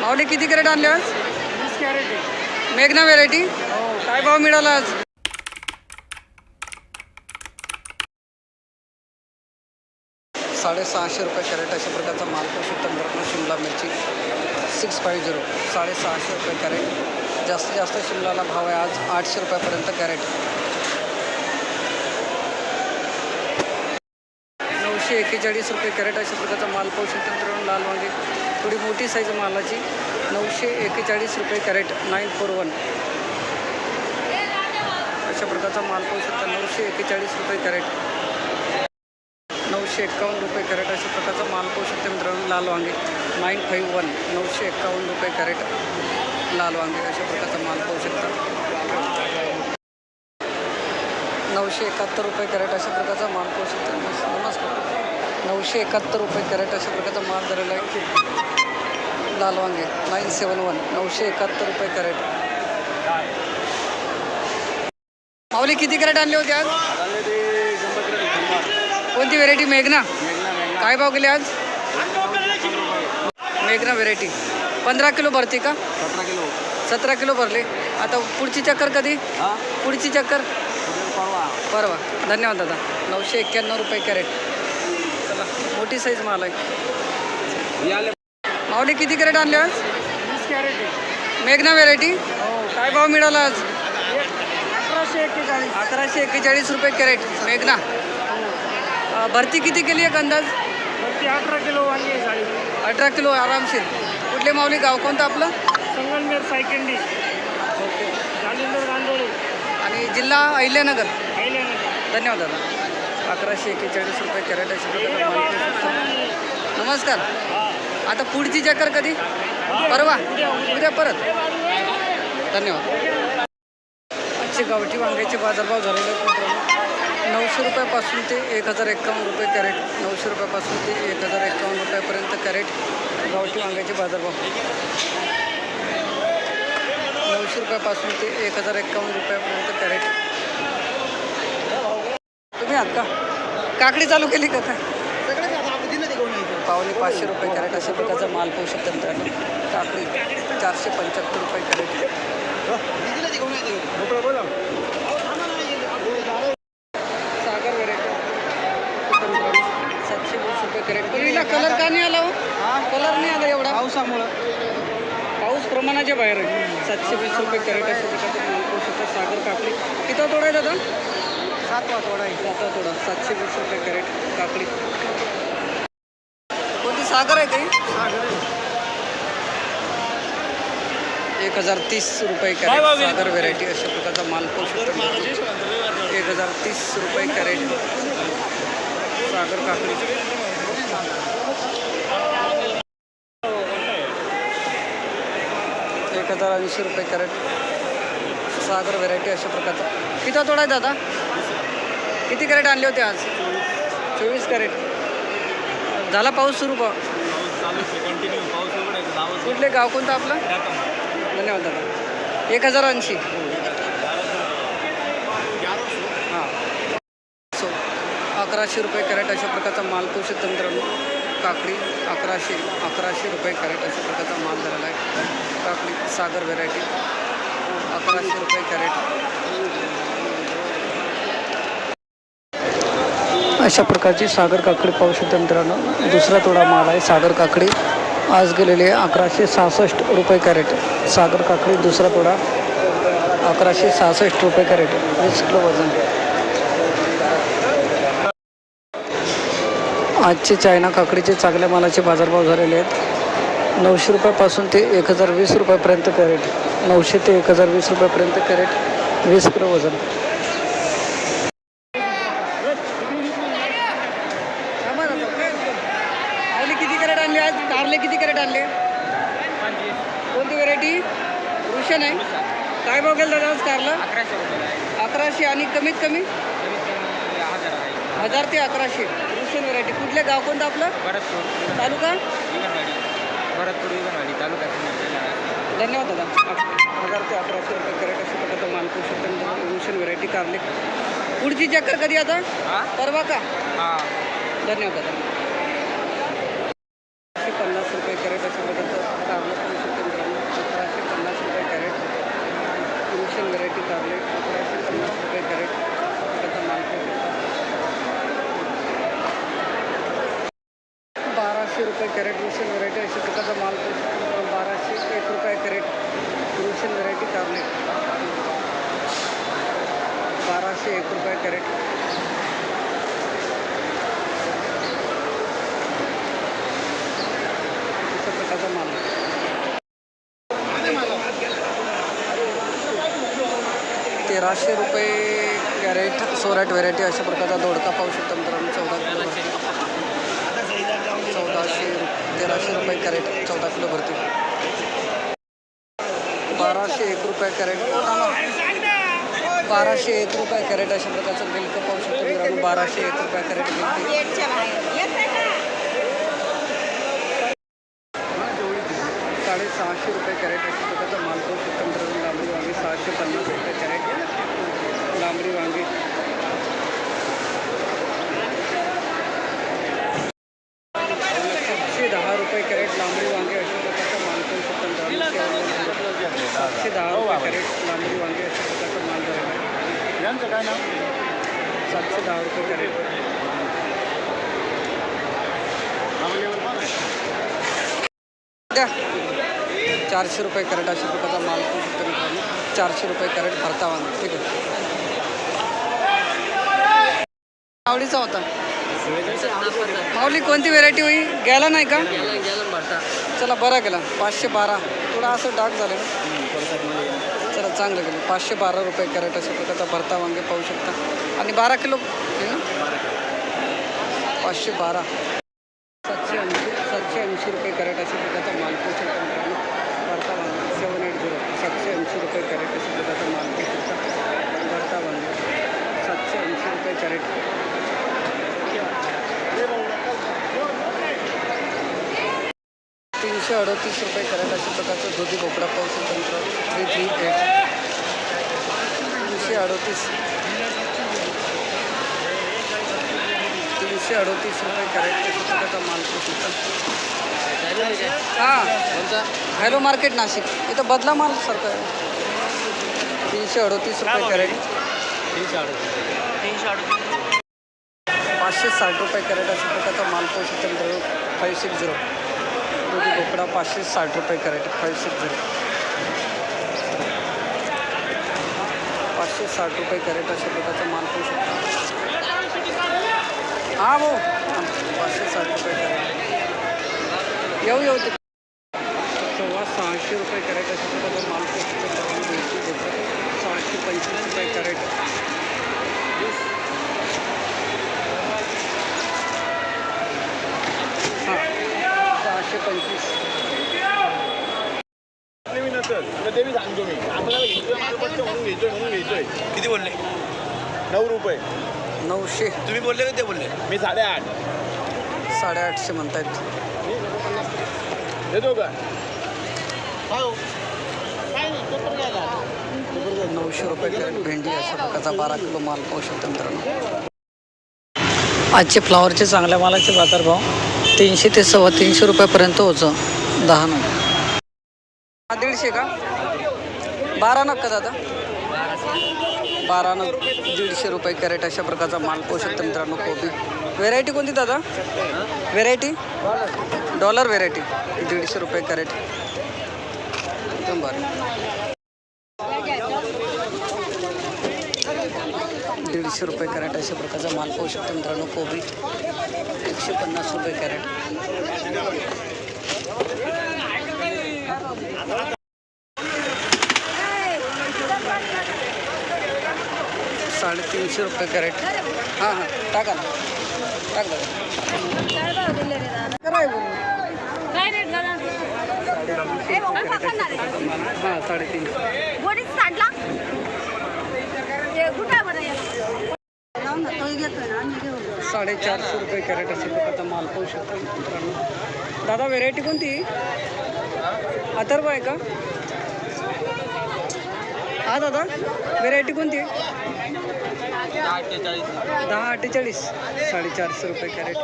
माऊली किती कॅरेट आणले आज? वीस कॅरेट आहे. मेघना व्हेरायटी काय भाव मिळाला आज? साडेसहाशे रुपये कॅरेट अशा प्रकारचा माल पाहू शकता मित्रांनो शिमला मिरची सिक्स फाईव्ह झिरो साडेसहाशे रुपये कॅरेट. जास्तीत जास्त शिमलाला भाव आहे आज आठशे रुपयापर्यंत कॅरेट. नऊशे एकेचाळीस रुपये कॅरेट अशा प्रकारचा माल पाहू शकता मित्रांनो लाल वांगे. थोडी मोठी साईज मालाची. नऊशे एक्केचाळीस रुपये कॅरेट नाईन फोर वन अशा प्रकारचा माल पाहू शकता नऊशे एकेचाळीस रुपये कॅरेट. नऊशे एक्कावन्न रुपये कॅरेट अशा प्रकारचा माल पाहू शकता मित्रांनो लाल वांगे. नाईन फाईव्ह वन नऊशे एक्कावन्न रुपये कॅरेट लाल वांगे अशा प्रकारचा माल पाहू शकता. नऊशे एकाहत्तर रुपये कॅरेट अशा प्रकारचा माल पाहू शकता नमस्- नमस्कार. नऊशे एकाहत्तर रुपये कॅरेट अशा प्रकारचा माल झालेला आहे. लाल वांगे नाईन सेवन वन नऊशे एकाहत्तर रुपये कॅरेट. माऊली किती कॅरेट आणले होते आज? कोणती व्हेरायटी मेघना? काय भाव गेले आज? मेघना व्हेरायटी पंधरा किलो भरते का? सतरा किलो. सतरा किलो भरले. आता पुढची चक्कर कधी? पुढची चक्कर? परवा. परवा. धन्यवाद दादा. नऊशे एक्क्याण्णव रुपये कॅरेट. चला मोठी साईज माल आहे. माऊली किती कॅरेट आणले आज? वीस कॅरेट मेघना व्हेरायटी काय भाव मिळाला आज? अठराशे एक्केचाळीस. अकराशे एक्केचाळीस रुपये कॅरेट मेघना. अं, भरती किती केली आहे अंदाज? ती अठरा किलो वांगी साडी. अठरा किलो आरामशीर. कुठले माऊली गाव कोणतं आपलं? संगमनेर सायकंडी आणि जिल्हा अहिल्यानगर. धन्यवाद दादा. अकराशे एक्केचाळीस रुपये कॅरेट. नमस्कार. आता पुढची चक्कर कधी? परवा. उद्या परत. धन्यवाद. आजचे गावठी वांग्याचे बाजारभाव झालेले नऊशे रुपयापासून ते एक हजार एक्कावन्न रुपये कॅरेट. नऊशे रुपयापासून ते एक हजार एक्कावन्न रुपयापर्यंत कॅरेट गावठी वांग्याचे बाजारभाव. नऊशे रुपयापासून ते एक हजार एक्कावन्न रुपयापर्यंत कॅरेट. तुम्ही आहात का? काकडी चालू केली का काय पावणे पाचशे रुपये कॅरेट अशा प्रकारचा माल पाहू शकता मित्रांनो. काकडी चारशे पंच्याहत्तर रुपये कॅरेट. सागर सातशे वीस रुपये कॅरेट. पण कलर का नाही आला हो? कलर नाही आला एवढा. पावसामुळं. प्रमाणाच्या बाहेर आहे. सातशे वीस रुपये कॅरेट अशा प्रकारचा माल पाहू शकता? सागर काकडी. किती तोडा आहे दादा? सातवा थोडा आहे. जाता थोडा सातशे वीस रुपये कॅरेट काकडी. कोणती सागर आहे काही एक हजार तीस रुपये कॅरेट सागर व्हेरायटी अशा प्रकारचा माल एक हजार तीस रुपये कॅरेट सागर काकडी. एक हजार ऐंशी रुपये कॅरेट. सागर व्हेरायटी अशा प्रकारचा. किती थोडा आहे दादा? किती कॅरेट आणले होते आज? चोवीस कॅरेट. झाला पाऊस सुरू पा पाऊस कुठले गाव कोणतं आपलं? धन्यवाद दादा. एक हजार ऐंशी. हां. सो अकराशे रुपये कॅरेट अशा प्रकारचा माल पाहू तंत्र. काकडी अकराशे अकराशे रुपये कॅरेट अशा प्रकारचा माल झालेला आहे. काकडी सागर व्हेरायटी अकराशे रुपये कॅरेट. अशा प्रकारची सागर काकडी पाहू शकतो मित्रांनो. दुसरा तोडा माल आहे सागर काकडी. आज गेलेली आहे अकराशे सहासष्ट रुपये कॅरेट. सागर काकडी दुसरा तोडा अकराशे सहासष्ट रुपये कॅरेट. वीस किलो वजन. आजचे चायना काकडीचे चांगल्या मालाचे बाजारभाव झालेले आहेत. नऊशे रुपयापासून ते एक हजार वीस रुपयापर्यंत कॅरेट. नऊशे ते एक हजार वीस रुपयापर्यंत कॅरेट वीस किलो वजन. किती कॅरेट आणले आज? कारले किती कॅरेट आणले? कोणती व्हेरायटी रुशन आहे. काय भाव गेला दादा आज कारला? अकराशे आणि कमीत कमी? हजार ते अकराशे. रुशन व्हेरायटी कुठले गाव कोणतं आपलं? भरतपूर. तालुका? विगणवाडी भरतपूर विगणवाडी तालुका धन्यवाद दादा. हजार ते अकराशे रुपये कॅरेट अशा प्रकारचा माल पाहू शकता रुशन व्हेरायटी कारले. पुढची चक्कर कधी आता? हा? परवा का? हा. धन्यवाद दादा. करेक्ट तेराशे रुपये कॅरेट सोराट व्हेरायटी अशा प्रकारचा दोडका पाहू शकतो मित्रांनो चौदा किलो चौदाशे तेराशे रुपये कॅरेट चौदा किलो भरती. बाराशे एक रुपये कॅरेट. बाराशे एक रुपये कॅरेट अशा प्रकारचं मिल्क पाहू शकतो मित्रांनो बाराशे एक रुपये कॅरेट मिळते साडेसहाशे रुपये कॅरेट अशा प्रकारचा माल पाहू शकतो मित्रांनो लांबडी वांगी सहाशे पन्नास रुपये कॅरेट लांबडी वांगी सातशे दहा रुपये कॅरेट लांबडी वांगे अशा प्रकारचा माल पाहू शकतो मित्रांनो सातशे दहा रुपये कॅरेट लांबडी वांगे अशा प्रकारचा माल झालेला यांचं काय नाव? आहे सातशे दहा रुपये कॅरेट द्या चारशे रुपये कॅरेट अशा प्रकारचा माल चारशे रुपये कॅरेट भरता वांगे ठीक आहे. आवडीचा होता. माऊली कोणती व्हेरायटी होई? गेला नाही का? चला बरा गेला. पाचशे बारा. थोडा असं डाग झालं ना. चांगलं गेलं पाचशे बारा रुपये कॅरेट अशा प्रकारचा भरता वांगे पाहू शकता. आणि बारा किलो ना? पाचशे बारा. सातशे ऐंशी सातशे ऐंशी रुपये कॅरेट अशा प्रकारचा माल पाहू शकता मित्रांनो. भरता वांगे सेवन एट झिरो सातशे ऐंशी रुपये कॅरेट अशा प्रकारचा माल पाहू शकता. भरता वांगे सातशे ऐंशी रुपये कॅरेट. तीनशे अडतीस रुपये करायला अशा प्रकारचं दुधी भोपळा पाहू शकतो मित्रांनो. थ्री थ्री एट तीनशे अडतीस. तीनशे अडतीस रुपये प्रकारचा माल हां. Hello market Nashik. इथं बदला माल सारखं आहे. तीनशे अडतीस रुपये कॅरेट. पाचशे साठ रुपये कॅरेट अशा प्रकारचा माल मित्रांनो फाईव्ह सिक्स झिरो भोपळा पाचशे साठ रुपये कॅरेट फाईव्ह सिक्स झिरो पाचशे साठ रुपये कॅरेट अशा प्रकारचा माल पाहू शकतो. हा भाऊ. पाचशे साठ रुपये कॅरेट. येऊ येऊ. ते सव्वा सहाशे रुपये कॅरेट अशा प्रकारचा माल पाहू शकतो मित्रांनो. दुधी भोपळा सहाशे पंचवीस रुपये कॅरेट हां सहाशे पंचवीस मी ते बी सांगतो मी आपल्याला म्हणून म्हणून किती बोलले? नऊ रुपये. नऊशे. तुम्ही बोलले का ते बोलले? मी साडेआठ. साडेआठशे म्हणतायत. देतो का नऊशे रुपये कॅरेट भेंडी अशा प्रकारचा बारा किलो माल पाहू शकतो मित्रांनो. आजचे फ्लावरचे चांगल्या मालाचे बाजारभाव तीनशे ते सव्वा तीनशे रुपयापर्यंत होतं दहा हा दीडशे का? बारा नग का दादा. बारा नग दीडशे रुपये कॅरेट अशा प्रकारचा माल पोहू शकतो मित्रांनो कोबी. व्हेरायटी कोणती दादा? व्हेरायटी डॉलर व्हेरायटी दीडशे रुपये कॅरेट. एकदम बरं दीडशे रुपये कॅरेट अशा प्रकारचा माल पाहू शकतो मित्रांनो कोबी. एकशे पन्नास रुपये कॅरेट. साडेतीनशे रुपये कॅरेट. हां हां. टाका ना. टाक? हां साडेतीनशे. साडेचारशे रुपये कॅरेट अशा प्रकारचा माल पाहू शकतो मित्रांनो. दादा व्हेरायटी कोणती? अथर्व आहे का? हा दादा. व्हेरायटी कोणती? आहे दहा अठ्ठेचाळीस. साडेचारशे रुपये कॅरेट.